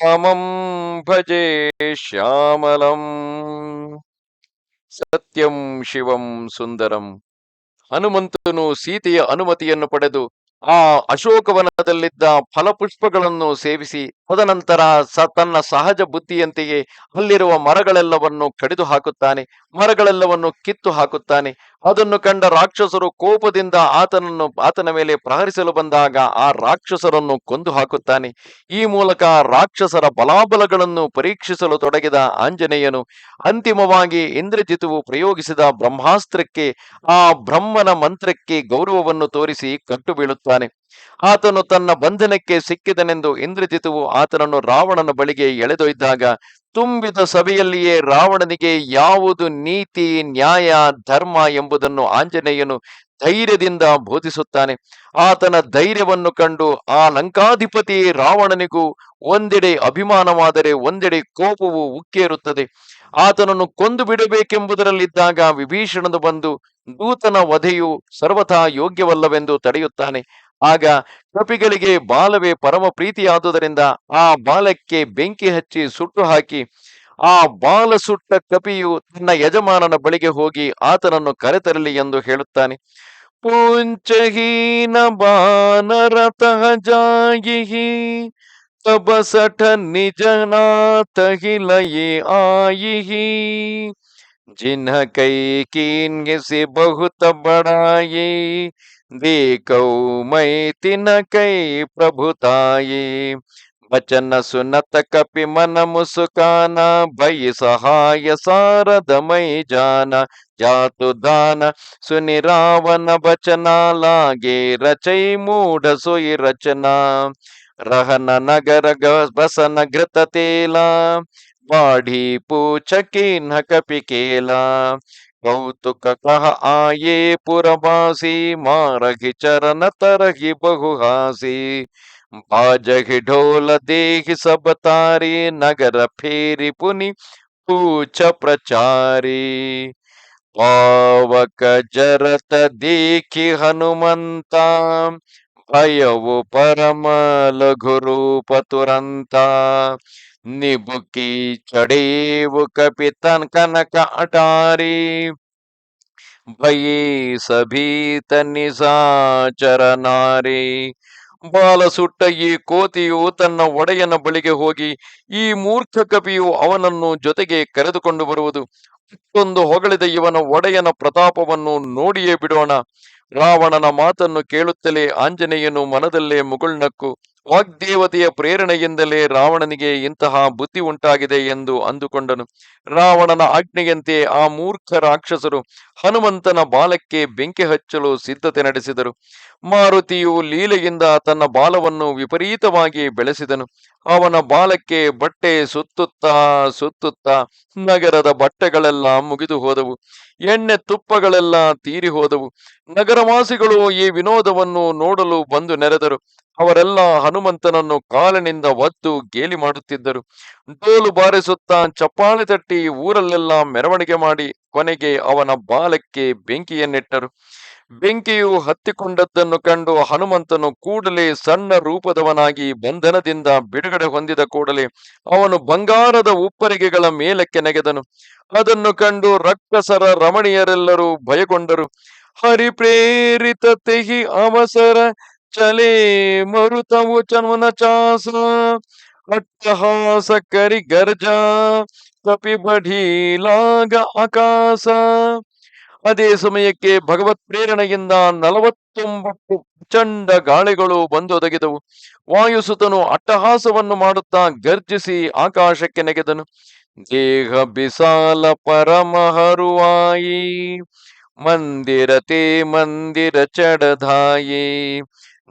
ರಾಮಂ ಭಜೆ ಶ್ಯಾಮಲಂ ಸತ್ಯಂ ಶಿವಂ ಸುಂದರಂ ಹನುಮಂತನು ಸೀತೆಯ ಅನುಮತಿಯನ್ನು ಪಡೆದು ಆ ಅಶೋಕವನದಲ್ಲಿದ್ದ ಫಲಪುಷ್ಪಗಳನ್ನು ಸೇವಿಸಿ, ತದನಂತರ ಸ ತನ್ನ ಸಹಜ ಬುದ್ಧಿಯಂತೆಯೇ ಅಲ್ಲಿರುವ ಮರಗಳೆಲ್ಲವನ್ನು ಕಡಿದು ಹಾಕುತ್ತಾನೆ ಮರಗಳೆಲ್ಲವನ್ನು ಕಿತ್ತು ಹಾಕುತ್ತಾನೆ ಅದನ್ನು ಕಂಡ ರಾಕ್ಷಸರು ಕೋಪದಿಂದ ಆತನನ್ನು, ಆತನ ಮೇಲೆ ಪ್ರಹರಿಸಲು ಬಂದಾಗ ಆ ರಾಕ್ಷಸರನ್ನು ಕೊಂದು ಹಾಕುತ್ತಾನೆ. ಈ ಮೂಲಕ ರಾಕ್ಷಸರ ಬಲಾಬಲಗಳನ್ನು ಪರೀಕ್ಷಿಸಲು ತೊಡಗಿದ ಆಂಜನೇಯನು ಅಂತಿಮವಾಗಿ ಇಂದ್ರಜಿತುವು ಪ್ರಯೋಗಿಸಿದ ಬ್ರಹ್ಮಾಸ್ತ್ರಕ್ಕೆ, ಆ ಬ್ರಹ್ಮನ ಮಂತ್ರಕ್ಕೆ ಗೌರವವನ್ನು ತೋರಿಸಿ ಕಟ್ಟು ಬೀಳುತ್ತಾನೆ ಆತನು ತನ್ನ ಬಂಧನಕ್ಕೆ ಸಿಕ್ಕಿದನೆಂದು ಇಂದ್ರಜಿತುವು ಆತನನ್ನು ರಾವಣನ ಬಳಿಗೆ ಎಳೆದೊಯ್ದಾಗ ತುಂಬಿದ ಸಭೆಯಲ್ಲಿಯೇ ರಾವಣನಿಗೆ ಯಾವುದು ನೀತಿ, ನ್ಯಾಯ, ಧರ್ಮ ಎಂಬುದನ್ನು ಆಂಜನೇಯನು ಧೈರ್ಯದಿಂದ ಬೋಧಿಸುತ್ತಾನೆ. ಆತನ ಧೈರ್ಯವನ್ನು ಕಂಡು ಆ ಲಂಕಾಧಿಪತಿ ರಾವಣನಿಗೂ ಒಂದೆಡೆ ಅಭಿಮಾನವಾದರೆ ಒಂದೆಡೆ ಕೋಪವು ಉಕ್ಕೇರುತ್ತದೆ. ಆತನನ್ನು ಕೊಂದು ಬಿಡಬೇಕೆಂಬುದರಲ್ಲಿದ್ದಾಗ ವಿಭೀಷಣನು ಬಂದು, ದೂತನ ವಧೆಯು ಸರ್ವಥಾ ಯೋಗ್ಯವಲ್ಲವೆಂದು ತಡೆಯುತ್ತಾನೆ. ಆಗ ಕಪಿಗಳಿಗೆ ಬಾಲವೇ ಪರಮ ಪ್ರೀತಿಯಾದುದರಿಂದ ಆ ಬಾಲಕ್ಕೆ ಬೆಂಕಿ ಹಚ್ಚಿ ಸುಟ್ಟು ಹಾಕಿ, ಆ ಬಾಲ ಸುಟ್ಟ ಕಪಿಯು ತನ್ನ ಯಜಮಾನನ ಬಳಿಗೆ ಹೋಗಿ ಆತನನ್ನು ಕರೆತರಲಿ ಎಂದು ಹೇಳುತ್ತಾನೆ. ಪುಂಚಹೀನ ಬಾನರತಃ ಜಾಯಿಹಿ ತಬಸಠ ನಿಜನಾಥ ಹಿಲಯೇ ಆಯಿಹಿ. जिन्ह कई कीन से बहुत बड़ाई देखौ मैं तिन कई प्रभुताई वचन सुनत कपि मन मुस्काना भय सहाय सारद मई जाना जातु दान सुनि रावण बचना लागे रचै मूढ़ सोई रचना रहन नगर ग- बसन घृत तेला बाढ़ी पूछकी न कपि केला? कौतुक कह आए पुरवासी मारघि चरण तरघि बहुहासी। बाजघि ढोल देख सब तारी, नगर फेरी पुनि पूछ प्रचारी। पावक जरत देखि हनुमंता भयव परम लघु रूप तुरंता ನಿಬುಕಿ ಚಡೇವು ಕಪಿತನ್ ಕನಕ ಅಟಾರಿ. ಭಯೇ ಸಭೀತ ನಾರಿ ಬಾಲ ಸುಟ್ಟ ಈ ಕೋತಿಯು ತನ್ನ ಒಡೆಯನ ಬಳಿಗೆ ಹೋಗಿ, ಈ ಮೂರ್ಖ ಕಪಿಯು ಅವನನ್ನು ಜೊತೆಗೆ ಕರೆದುಕೊಂಡು ಬರುವುದು. ಅಷ್ಟೊಂದು ಹೊಗಳಿದ ಇವನ ಒಡೆಯನ ಪ್ರತಾಪವನ್ನು ನೋಡಿಯೇ ಬಿಡೋಣ. ರಾವಣನ ಮಾತನ್ನು ಕೇಳುತ್ತಲೇ ಆಂಜನೇಯನು ಮನದಲ್ಲೇ ಮುಗುಳ್ನಕ್ಕು ವಾಗ್ದೇವತೆಯ ಪ್ರೇರಣೆಯಿಂದಲೇ ರಾವಣನಿಗೆ ಇಂತಹ ಬುದ್ಧಿ ಉಂಟಾಗಿದೆ ಎಂದು ಅಂದುಕೊಂಡನು. ರಾವಣನ ಆಜ್ಞೆಯಂತೆ ಆ ಮೂರ್ಖ ರಾಕ್ಷಸರು ಹನುಮಂತನ ಬಾಲಕ್ಕೆ ಬೆಂಕಿ ಹಚ್ಚಲು ಸಿದ್ಧತೆ ನಡೆಸಿದರು. ಮಾರುತಿಯು ಲೀಲೆಯಿಂದ ತನ್ನ ಬಾಲವನ್ನು ವಿಪರೀತವಾಗಿ ಬೆಳೆಸಿದನು. ಅವನ ಬಾಲಕ್ಕೆ ಬಟ್ಟೆ ಸುತ್ತುತ್ತಾ ಸುತ್ತುತ್ತಾ ನಗರದ ಬಟ್ಟೆಗಳೆಲ್ಲ ಮುಗಿದು ಹೋದವು ಎಣ್ಣೆ ತುಪ್ಪಗಳೆಲ್ಲ ತೀರಿ ಹೋದವು ನಗರವಾಸಿಗಳು ಈ ವಿನೋದವನ್ನು ನೋಡಲು ಬಂದು ನೆರೆದರು. ಅವರೆಲ್ಲ ಹನುಮಂತನನ್ನು ಕಾಲಿನಿಂದ ಒದ್ದು ಗೇಲಿ ಮಾಡುತ್ತಿದ್ದರು. ಡೋಲು ಬಾರಿಸುತ್ತಾ ಚಪ್ಪಾಳೆ ತಟ್ಟಿ ಊರಲ್ಲೆಲ್ಲ ಮೆರವಣಿಗೆ ಮಾಡಿ ಕೊನೆಗೆ ಅವನ ಬಾಲಕ್ಕೆ ಬೆಂಕಿಯನ್ನಿಟ್ಟರು. ಬೆಂಕಿಯು ಹತ್ತಿಕೊಂಡದ್ದನ್ನು ಕಂಡು ಹನುಮಂತನು ಕೂಡಲೇ ಸಣ್ಣ ರೂಪದವನಾಗಿ ಬಂಧನದಿಂದ ಬಿಡುಗಡೆ ಹೊಂದಿದ ಕೂಡಲೇ ಅವನು ಬಂಗಾರದ ಉಪ್ಪರಿಗೆಗಳ ಮೇಲಕ್ಕೆ ನೆಗೆದನು. ಅದನ್ನು ಕಂಡು ರಕ್ಕಸರ ರಮಣೀಯರೆಲ್ಲರೂ ಭಯಗೊಂಡರು. ಹರಿಪ್ರೇರಿತ ತೆಹಿ ಅವಸರ ಚಲೆ ಮರುತವು ಚನ್ಮನ ಚಾಸ. ಅಟ್ಟಹಾಸ ಕರಿ ಗರ್ಜ ಕಪಿ ಬಢೀಲಾಗ ಆಕಾಶ ಅದೇ ಸಮಯಕ್ಕೆ ಭಗವತ್ ಪ್ರೇರಣೆಯಿಂದ ನಲವತ್ತೊಂಬತ್ತು ಪ್ರಚಂಡ ಗಾಳಿಗಳು ಬಂದು ಒದಗಿದವು ವಾಯುಸುತನು ಅಟ್ಟಹಾಸವನ್ನು ಮಾಡುತ್ತಾ ಗರ್ಜಿಸಿ ಆಕಾಶಕ್ಕೆ ನೆಗೆದನು. ದೇಹ ಬಿಸಾಲ ಪರಮ मंदिर ते मंदिर चढ़धाये,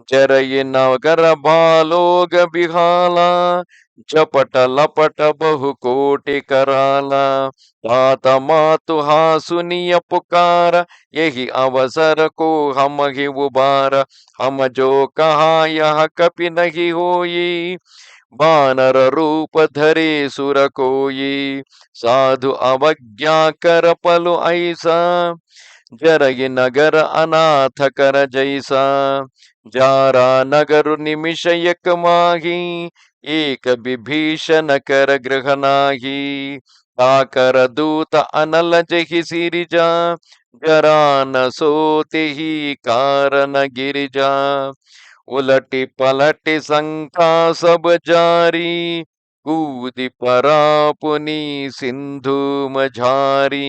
जरय नगर बालोग बिहाला, जपट लपट बहु कोटि कराला। तात मातु हा सुनिय पुकार, यही अवसर को हम ही उबार। हम जो कहा यह कपि नहीं होई। बानर रूप धरे सुर कोई। साधु अवज्ञा कर पलु ऐसा। जरय नगर अनाथ कर जैसा जारा नगर निमिषयक माही एक विभीषण कर गृह नाही आकर दूत अनल जहि सिरिजा जरा न सोते ही कारण गिरिजा उलटी पलटी संका सब जारी कूदी परापुनी सिंधु मझारी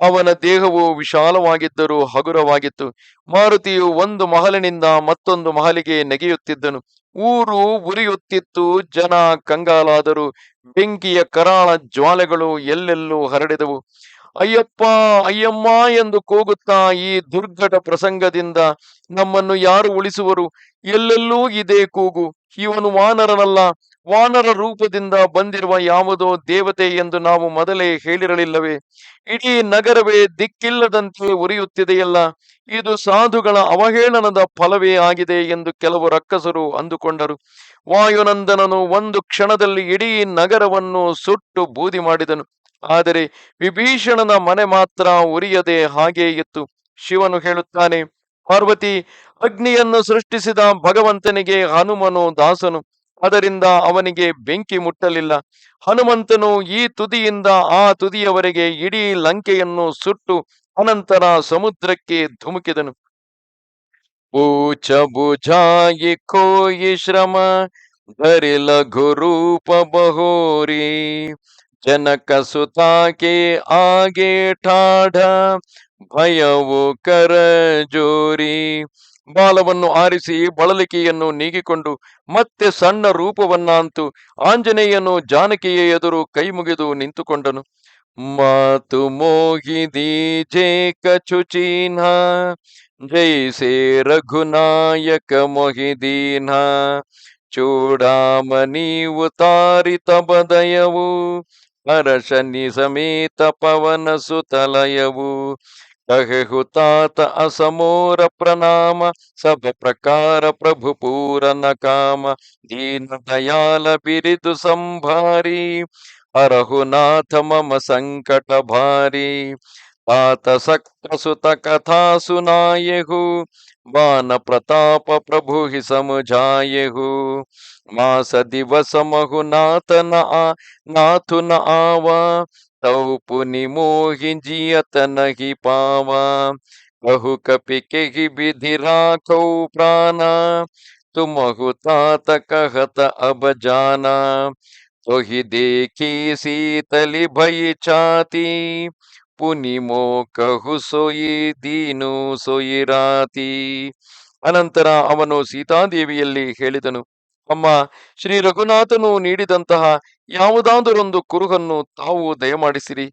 ಅವನ ದೇಹವು ವಿಶಾಲವಾಗಿದ್ದರೂ ಹಗುರವಾಗಿತ್ತು. ಮಾರುತಿಯು ಒಂದು ಮಹಲಿನಿಂದ ಮತ್ತೊಂದು ಮಹಲಿಗೆ ನೆಗೆಯುತ್ತಿದ್ದನು. ಊರು ಉರಿಯುತ್ತಿತ್ತು, ಜನ ಕಂಗಾಲಾದರು, ಬೆಂಕಿಯ ಕರಾಳ ಜ್ವಾಲೆಗಳು ಎಲ್ಲೆಲ್ಲೂ ಹರಡಿದವು. ಅಯ್ಯಪ್ಪ, ಅಯ್ಯಮ್ಮ ಎಂದು ಕೂಗುತ್ತಾ ಈ ದುರ್ಘಟ ಪ್ರಸಂಗದಿಂದ ನಮ್ಮನ್ನು ಯಾರು ಉಳಿಸುವರು? ಎಲ್ಲೆಲ್ಲೂ ಇದೆ ಕೂಗು. ಇವನು ವಾನರನಲ್ಲ. ವಾನರ ರೂಪದಿಂದ ಬಂದಿರುವ ಯಾವುದೋ ದೇವತೆ ಎಂದು ನಾವು ಮೊದಲೇ ಹೇಳಿರಲಿಲ್ಲವೇ? ಇಡೀ ನಗರವೇ ದಿಕ್ಕಿಲ್ಲದಂತೆ ಉರಿಯುತ್ತಿದೆಯಲ್ಲ, ಇದು ಸಾಧುಗಳ ಅವಹೇಳನದ ಫಲವೇ ಆಗಿದೆ ಎಂದು ಕೆಲವು ರಕ್ಕಸರು ಅಂದುಕೊಂಡರು. ವಾಯುನಂದನನು ಒಂದು ಕ್ಷಣದಲ್ಲಿ ಇಡೀ ನಗರವನ್ನು ಸುಟ್ಟು ಬೂದಿ ಮಾಡಿದನು. ಆದರೆ ವಿಭೀಷಣನ ಮನೆ ಮಾತ್ರ ಉರಿಯದೆ ಹಾಗೇ ಇತ್ತು. ಶಿವನು ಹೇಳುತ್ತಾನೆ, ಪಾರ್ವತಿ, ಅಗ್ನಿಯನ್ನು ಸೃಷ್ಟಿಸಿದ ಭಗವಂತನಿಗೆ ಹನುಮನು ದಾಸನು. ಅದರಿಂದ ಅವನಿಗೆ ಬೆಂಕಿ ಮುಟ್ಟಲಿಲ್ಲ. ಹನುಮಂತನು ಈ ತುದಿಯಿಂದ ಆ ತುದಿಯವರೆಗೆ ಇಡೀ ಲಂಕೆಯನ್ನು ಸುಟ್ಟು ಅನಂತರ ಸಮುದ್ರಕ್ಕೆ ಧುಮುಕಿದನು. ಪೂಚ ಬುಜಾಯಿ ಕೋಯಿ ಶ್ರಮ ಧರಿ ಲಘು ರೂಪ ಬಹೋರಿ, ಜನಕ ಸುತಾಕೆ ಆಗೆ ಠಾಢ, ಭಯವು ಕರ ಜೋರಿ ಬಾಲವನ್ನು ಆರಿಸಿ ಬಳಲಿಕೆಯನ್ನು ನೀಗಿಕೊಂಡು ಮತ್ತೆ ಸಣ್ಣ ರೂಪವನ್ನಂತು ಆಂಜನೇಯನು ಜಾನಕಿಯ ಎದುರು ಕೈ ಮುಗಿದು ನಿಂತುಕೊಂಡನು. ಮಾತು ಮೋಹಿದಿ, ಜೇ ಚಿಹ್ನ ಜೈಸೆ ರಘುನಾಯಕ ಮೊಹಿದೀನ ಚೂಡಾಮಣಿ ತಾರಿತ ಬದಯವು ಹರಶನಿ ಸಮೇತ ಪವನ ಸುತಲಯವು कहे असमोर प्रणाम सब प्रकार प्रभु पूरन काम दीन दयाल बिरिदु संभारी, अरहुनाथ मम संकट भारी पात सक्त सुत कथा सुनायेहु बान प्रताप प्रभु ही समझायेहु मास दिवस महु नाथ न आ, नाथु न आवा ತೌಪು ನಿಮೋಹಿಂಜಿಯತನಹಿ ಪಾವ ಬಹು ಕಪಿ ಕೆಹಿ ಬಿಧಿ ರಾಖೌ ಪ್ರಾಣ ತುಮಹು ತಾತ ಕಹತ ಅಬಜಾನ ತೊಹಿ ದೇಖಿ ಸೀತಲಿ ಭಯಿ ಚಾತಿ, ಪುನಿಮೋ ಕಹು ಸೊಯಿ ದೀನು ಸೊಯಿ ರಾತಿ. ಅನಂತರ ಅವನು ಸೀತಾದೇವಿಯಲ್ಲಿ ಹೇಳಿದನು ಅಮ್ಮ ಶ್ರೀ ರಘುನಾಥನು ನೀಡಿದಂತಹ ಯಾವುದಾದರೊಂದು ಕುರುಹನ್ನು ತಾವು ದಯಮಾಡಿಸಿರಿ.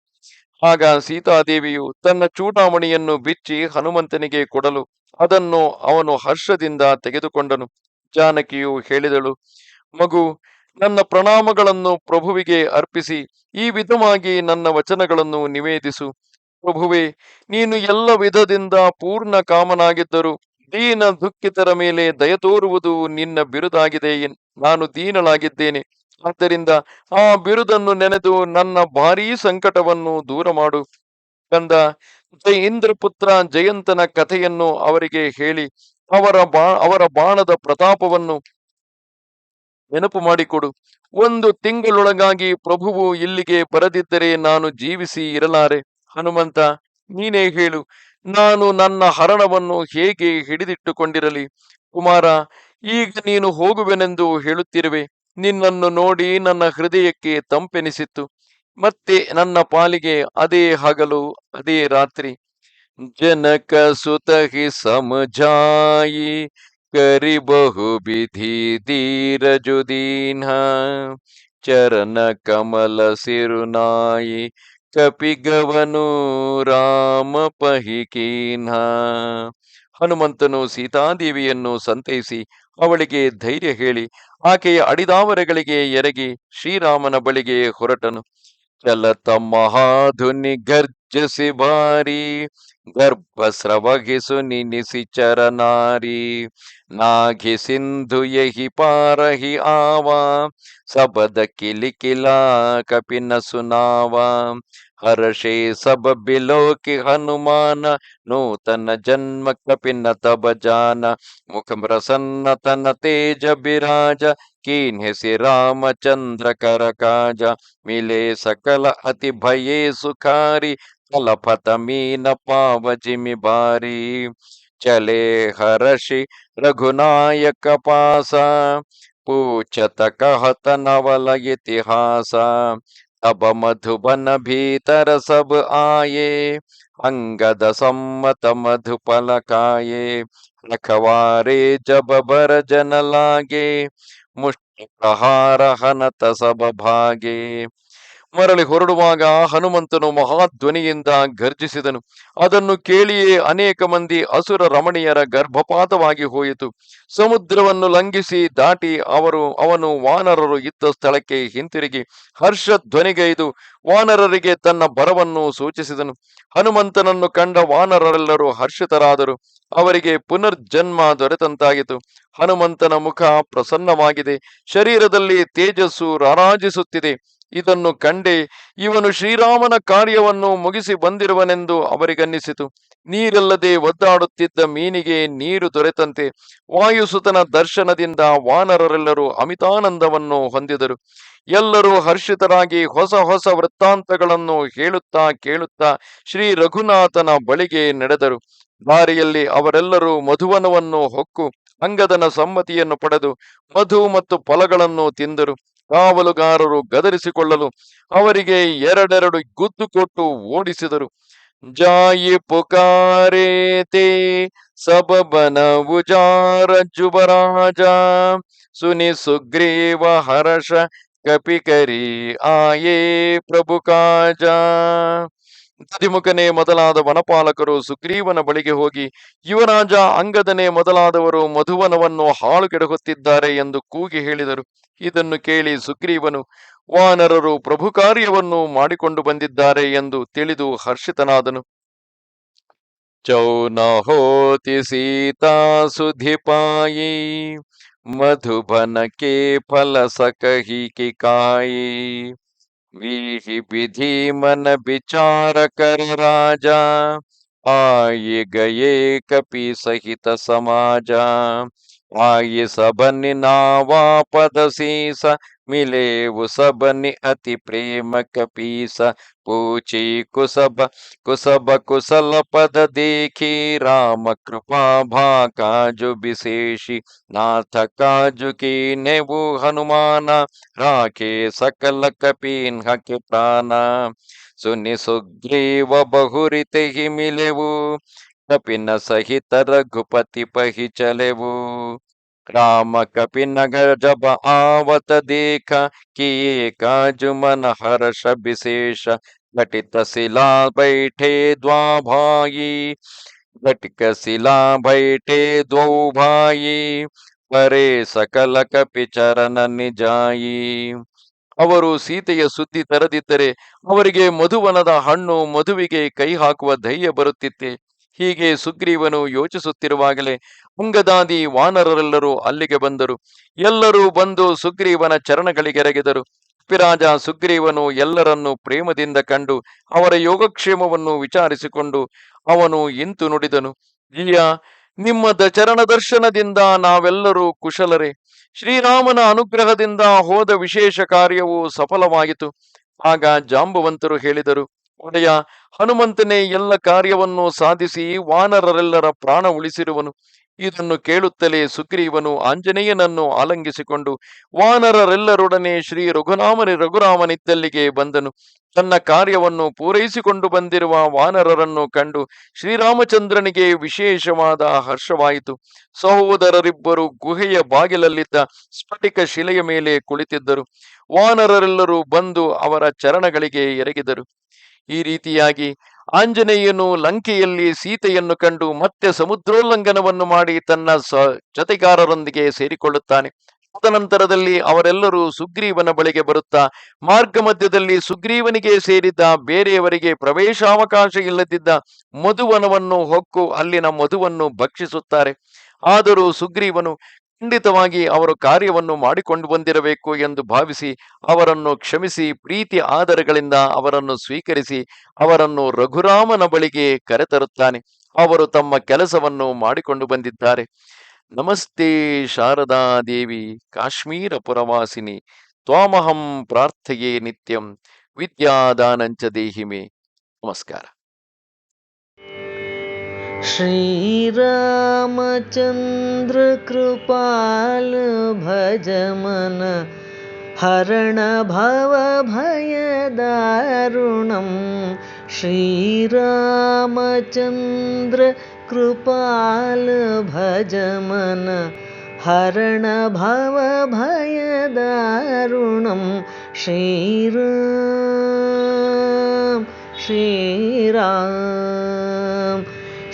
ಆಗ ಸೀತಾದೇವಿಯು ತನ್ನ ಚೂಟಾಮಣಿಯನ್ನು ಬಿಚ್ಚಿ ಹನುಮಂತನಿಗೆ ಕೊಡಲು ಅದನ್ನು ಅವನು ಹರ್ಷದಿಂದ ತೆಗೆದುಕೊಂಡನು. ಜಾನಕಿಯು ಹೇಳಿದಳು, ಮಗು, ನನ್ನ ಪ್ರಣಾಮಗಳನ್ನು ಪ್ರಭುವಿಗೆ ಅರ್ಪಿಸಿ, ಈ ವಿಧವಾಗಿ ನನ್ನ ವಚನಗಳನ್ನು ನಿವೇದಿಸು. ಪ್ರಭುವೆ, ನೀನು ಎಲ್ಲ ವಿಧದಿಂದ ಪೂರ್ಣ ಕಾಮನಾಗಿದ್ದರು ದೀನ ದುಃಖಿತರ ಮೇಲೆ ದಯ ತೋರುವುದು ನಿನ್ನ ಬಿರುದಾಗಿದೆ ನಾನು ದೀನಳಾಗಿದ್ದೇನೆ. ಆದ್ದರಿಂದ ಆ ಬಿರುದನ್ನು ನೆನೆದು ನನ್ನ ಭಾರೀ ಸಂಕಟವನ್ನು ದೂರ ಮಾಡು. ಕಂದ ಇಂದ್ರ ಪುತ್ರ ಜಯಂತನ ಕಥೆಯನ್ನು ಅವರಿಗೆ ಹೇಳಿ, ಅವರ ಬಾ, ಅವರ ಬಾಣದ ಪ್ರತಾಪವನ್ನು ನೆನಪು ಮಾಡಿಕೊಡು. ಒಂದು ತಿಂಗಳೊಳಗಾಗಿ ಪ್ರಭುವು ಇಲ್ಲಿಗೆ ಬರದಿದ್ದರೆ ನಾನು ಜೀವಿಸಿ ಇರಲಾರೆ. ಹನುಮಂತ, ನೀನೇ ಹೇಳು ನಾನು ನನ್ನ ಹರಣವನ್ನು ಹೇಗೆ ಹಿಡಿದಿಟ್ಟುಕೊಂಡಿರಲಿ? ಕುಮಾರ, ಈಗ ನೀನು ಹೋಗುವೆನೆಂದು ಹೇಳುತ್ತಿರುವೆ. ನಿನ್ನನ್ನು ನೋಡಿ ನನ್ನ ಹೃದಯಕ್ಕೆ ತಂಪೆನಿಸಿತ್ತು. ಮತ್ತೆ ನನ್ನ ಪಾಲಿಗೆ ಅದೇ ಹಗಲು, ಅದೇ ರಾತ್ರಿ. ಜನಕ ಸುತಹಿ ಸಮಜಾಯಿ ಕರಿ ಬಹು ಬಿಧಿ ಧೀರಜುದೀನ ಚರಣ ಕಮಲ ಸಿರುನಾಯಿ ಕಪಿಗವನು ರಾಮ ಪಹಿಕೀನ. ಹನುಮಂತನು ಸೀತಾದೇವಿಯನ್ನು ಸಂತೈಸಿ ಅವಳಿಗೆ ಧೈರ್ಯ ಹೇಳಿ ಆಕೆಯ ಅಡಿದಾವರೆಗಳಿಗೆ ಎರಗಿ ಶ್ರೀರಾಮನ ಬಳಿಗೆ ಹೊರಟನು. ಚಲತ ಮಹಾಧುನಿ ಗರ್ಜಸಿ ಬಾರಿ ಗರ್ಭಸ್ರವಹಿಸು ನಿನಿಸಿ ಚರನಾರಿ. ನಾಘಿ ಸಿಂಧು ಯಹಿ ಪಾರಹಿ ಆವ. ಸಬದ ಕಿಲಿಕಿಲ ಕಪಿನ ಸುನಾವ. ಹರ್ಷೇ ಸಬ ಬಿಲೋಕಿ ಹನುಮಾನ. ನೂತನ ಜನ್ಮ ಕಪಿನ ತಬ ಜಾನ. ಮುಖ ಪ್ರಸನ್ನ ತನ ತೇಜ ಬಿರಾಜ. ಕೀನ್ಹೆಸಿ ರಾಮಚಂದ್ರ ಕರ ಕಾಜ ಮಿಲೆ ಸಕಲ ಅತಿ ಭಯೇ ಸುಖಾರಿ. चलपथ मीन पावजिमि बारी। चले हरषि रघुनायक पास। पूछत कहत नवल इतिहास। तब मधुबन भीतर सब आए। अंगद सम्मत मधुपल काये रखवारे जब बर जन लागे। मुष्ट प्रहार हनत सब भागे। ಮರಳಿ ಹೊರಡುವಾಗ ಹನುಮಂತನು ಮಹಾಧ್ವನಿಯಿಂದ ಗರ್ಜಿಸಿದನು. ಅದನ್ನು ಕೇಳಿಯೇ ಅನೇಕ ಮಂದಿ ಅಸುರ ರಮಣೀಯರ ಗರ್ಭಪಾತವಾಗಿ ಹೋಯಿತು. ಸಮುದ್ರವನ್ನು ಲಂಘಿಸಿ ದಾಟಿ ಅವರು, ಅವನು ವಾನರರು ಇದ್ದ ಸ್ಥಳಕ್ಕೆ ಹಿಂತಿರುಗಿ ಹರ್ಷ ಧ್ವನಿಗೈದು ವಾನರರಿಗೆ ತನ್ನ ಬರವನ್ನು ಸೂಚಿಸಿದನು. ಹನುಮಂತನನ್ನು ಕಂಡ ವಾನರರೆಲ್ಲರೂ ಹರ್ಷಿತರಾದರು. ಅವರಿಗೆ ಪುನರ್ಜನ್ಮ ದೊರೆತಂತಾಗಿತು ಹನುಮಂತನ ಮುಖ ಪ್ರಸನ್ನವಾಗಿದೆ. ಶರೀರದಲ್ಲಿ ತೇಜಸ್ಸು ರಾರಾಜಿಸುತ್ತಿದೆ. ಇದನ್ನು ಕಂಡೆ ಇವನು ಶ್ರೀರಾಮನ ಕಾರ್ಯವನ್ನು ಮುಗಿಸಿ ಬಂದಿರುವನೆಂದು ಅವರಿಗನ್ನಿಸಿತು. ನೀರಲ್ಲದೆ ಒದ್ದಾಡುತ್ತಿದ್ದ ಮೀನಿಗೆ ನೀರು ದೊರೆತಂತೆ ವಾಯುಸುತನ ದರ್ಶನದಿಂದ ವಾನರರೆಲ್ಲರೂ ಅಮಿತಾನಂದವನ್ನು ಹೊಂದಿದರು. ಎಲ್ಲರೂ ಹರ್ಷಿತರಾಗಿ ಹೊಸ ಹೊಸ ವೃತ್ತಾಂತಗಳನ್ನು ಹೇಳುತ್ತಾ ಕೇಳುತ್ತಾ ಶ್ರೀ ರಘುನಾಥನ ಬಳಿಗೆ ನಡೆದರು. ದಾರಿಯಲ್ಲಿ ಅವರೆಲ್ಲರೂ ಮಧುವನವನ್ನು ಹೊಕ್ಕು, ಅಂಗದನ ಸಮ್ಮತಿಯನ್ನು ಪಡೆದು ಮಧು ಮತ್ತು ಫಲಗಳನ್ನು ತಿಂದರು. ಕಾವಲುಗಾರರು ಗದರಿಸಿಕೊಳ್ಳಲು ಅವರಿಗೆ ಎರಡೆರಡು ಗುದ್ದು ಕೊಟ್ಟು ಓಡಿಸಿದರು. ಜಾಯಿ ಪುಕಾರೇತೆ ಸಬಬನ ಉಜಾರ ಜುಬರಾಜ ಸುನಿ ಸುಗ್ರೀವ ಹರಷ ಕಪಿಕರಿ ಆಯೇ ಪ್ರಭು ಕಾಜ. ದಧಿಮುಖನೇ ಮೊದಲಾದ ವನಪಾಲಕರು ಸುಗ್ರೀವನ ಬಳಿಗೆ ಹೋಗಿ, ಯುವರಾಜ, ಅಂಗದನೇ ಮೊದಲಾದವರು ಮಧುವನವನ್ನು ಹಾಳು ಕೆಡಹುತ್ತಿದ್ದಾರೆ ಎಂದು ಕೂಗಿ ಹೇಳಿದರು. ಇದನ್ನು ಕೇಳಿ ಸುಗ್ರೀವನು, ವಾನರರು ಪ್ರಭು ಕಾರ್ಯವನ್ನು ಮಾಡಿಕೊಂಡು ಬಂದಿದ್ದಾರೆ ಎಂದು ತಿಳಿದು ಹರ್ಷಿತನಾದನು. ಚೌನಹೋತಿ ಸೀತಾ ಸುಧಿಪಾಯಿ ಮಧುಬನ ಕೆ ಫಲ ಸಕಹಿಕಿ ಕಾಯಿ. वीहि विधि मन विचार कर राजा। आए गए कपि सहित समाजा। आए सबन नावा पद शीस मिले वो सब नि अति प्रेम कपीसा, पूछी कुसब कुसब कुशल पद देखी, राम कृपा भाका जो विशेषी, नाथ काजु की ने वो हनुमाना, राखे सकल कपीन हक प्राणा। सुनि सुग्रीव बहुरी ते ही मिलेवु कपिन सहित रघुपति पही चले वो। राम कपि नगर जब आवत देख किए काजु मन हर्ष विशेष घटित शिला बैठे द्वा भाई घटिक शिला बैठे द्वौ भाई ಪರೇ ಸಕಲ ಕಪಿ ಚರಣ ನಿಜಾಯಿ ಅವರು ಸೀತೆಯ ಸುದ್ದಿ ತರದಿದ್ದರೆ ಅವರಿಗೆ ಮಧುವನದ ಹಣ್ಣು ಮಧುವಿಗೆ ಕೈ ಹಾಕುವ ಧೈರ್ಯ ಬರುತ್ತಿತ್ತೆ ಹೀಗೆ ಸುಗ್ರೀವನು ಯೋಚಿಸುತ್ತಿರುವಾಗಲೇ ಅಂಗದಾದಿ ವಾನರರೆಲ್ಲರೂ ಅಲ್ಲಿಗೆ ಬಂದರು. ಎಲ್ಲರೂ ಬಂದು ಸುಗ್ರೀವನ ಚರಣಗಳಿಗೆರಗಿದರು. ಪಿರಾಜ ಸುಗ್ರೀವನು ಎಲ್ಲರನ್ನು ಪ್ರೇಮದಿಂದ ಕಂಡು ಅವರ ಯೋಗಕ್ಷೇಮವನ್ನು ವಿಚಾರಿಸಿಕೊಂಡು ಅವನು ಇಂತು ನುಡಿದನು. ಜಿಯ ನಿಮ್ಮ ಚರಣ ದರ್ಶನದಿಂದ ನಾವೆಲ್ಲರೂ ಕುಶಲರೇ. ಶ್ರೀರಾಮನ ಅನುಗ್ರಹದಿಂದ ಹೋದ ವಿಶೇಷ ಕಾರ್ಯವು ಸಫಲವಾಯಿತು. ಆಗ ಜಾಂಬವಂತರು ಹೇಳಿದರು ಒಡೆಯ ಹನುಮಂತನೇ ಎಲ್ಲ ಕಾರ್ಯವನ್ನು ಸಾಧಿಸಿ ವಾನರರೆಲ್ಲರ ಪ್ರಾಣ ಉಳಿಸಿರುವನು. ಇದನ್ನು ಕೇಳುತ್ತಲೇ ಸುಗ್ರೀವನು ಆಂಜನೇಯನನ್ನು ಆಲಂಗಿಸಿಕೊಂಡು ವಾನರರೆಲ್ಲರೊಡನೆ ಶ್ರೀ ರಘುನಾಮನಿ ರಘುರಾಮನಿದ್ದಲ್ಲಿಗೆ ಬಂದನು. ತನ್ನ ಕಾರ್ಯವನ್ನು ಪೂರೈಸಿಕೊಂಡು ಬಂದಿರುವ ವಾನರರನ್ನು ಕಂಡು ಶ್ರೀರಾಮಚಂದ್ರನಿಗೆ ವಿಶೇಷವಾದ ಹರ್ಷವಾಯಿತು. ಸಹೋದರರಿಬ್ಬರು ಗುಹೆಯ ಬಾಗಿಲಲ್ಲಿದ್ದ ಸ್ಫಟಿಕ ಶಿಲೆಯ ಮೇಲೆ ಕುಳಿತಿದ್ದರು. ವಾನರರೆಲ್ಲರೂ ಬಂದು ಅವರ ಚರಣಗಳಿಗೆ ಎರಗಿದರು. ಈ ರೀತಿಯಾಗಿ ಆಂಜನೇಯನು ಲಂಕೆಯಲ್ಲಿ ಸೀತೆಯನ್ನು ಕಂಡು ಮತ್ತೆ ಸಮುದ್ರೋಲ್ಲಂಘನವನ್ನು ಮಾಡಿ ತನ್ನ ಸ ಜತೆಗಾರರೊಂದಿಗೆ ಸೇರಿಕೊಳ್ಳುತ್ತಾನೆ. ತದನಂತರದಲ್ಲಿ ಅವರೆಲ್ಲರೂ ಸುಗ್ರೀವನ ಬಳಿಗೆ ಬರುತ್ತಾ, ಮಾರ್ಗ ಮಧ್ಯದಲ್ಲಿ ಸುಗ್ರೀವನಿಗೆ ಸೇರಿದ್ದ ಬೇರೆಯವರಿಗೆ ಪ್ರವೇಶಾವಕಾಶ ಇಲ್ಲದಿದ್ದ ಮಧುವನವನ್ನು ಹೊಕ್ಕು ಅಲ್ಲಿನ ಮಧುವನ್ನು ಭಕ್ಷಿಸುತ್ತಾರೆ. ಆದರೂ ಸುಗ್ರೀವನು ಖಂಡಿತವಾಗಿ ಅವರು ಕಾರ್ಯವನ್ನು ಮಾಡಿಕೊಂಡು ಬಂದಿರಬೇಕು ಎಂದು ಭಾವಿಸಿ, ಅವರನ್ನು ಕ್ಷಮಿಸಿ, ಪ್ರೀತಿ ಆದರಗಳಿಂದ ಅವರನ್ನು ಸ್ವೀಕರಿಸಿ, ಅವರನ್ನು ರಘುರಾಮನ ಬಳಿಗೆ ಕರೆತರುತ್ತಾನೆ. ಅವರು ತಮ್ಮ ಕೆಲಸವನ್ನು ಮಾಡಿಕೊಂಡು ಬಂದಿದ್ದಾರೆ. ನಮಸ್ತೆ ಶಾರದಾ ದೇವಿ, ಕಾಶ್ಮೀರ ಪುರವಾಸಿನಿ, ತ್ವಾಮಹಂ ಪ್ರಾರ್ಥೆಯೇ ನಿತ್ಯಂ, ವಿದ್ಯಾದಾನಂಚ ದೇಹಿಮೆ. ನಮಸ್ಕಾರ. श्रीरामचन्द्रकृपाल भजमन हरणभवभयदारुणं श्रीरामचन्द्रकृपाल भजमन हरणभवभयदारुणं ऋणं श्रीरामचन्द्र कृपाल श्रीराम।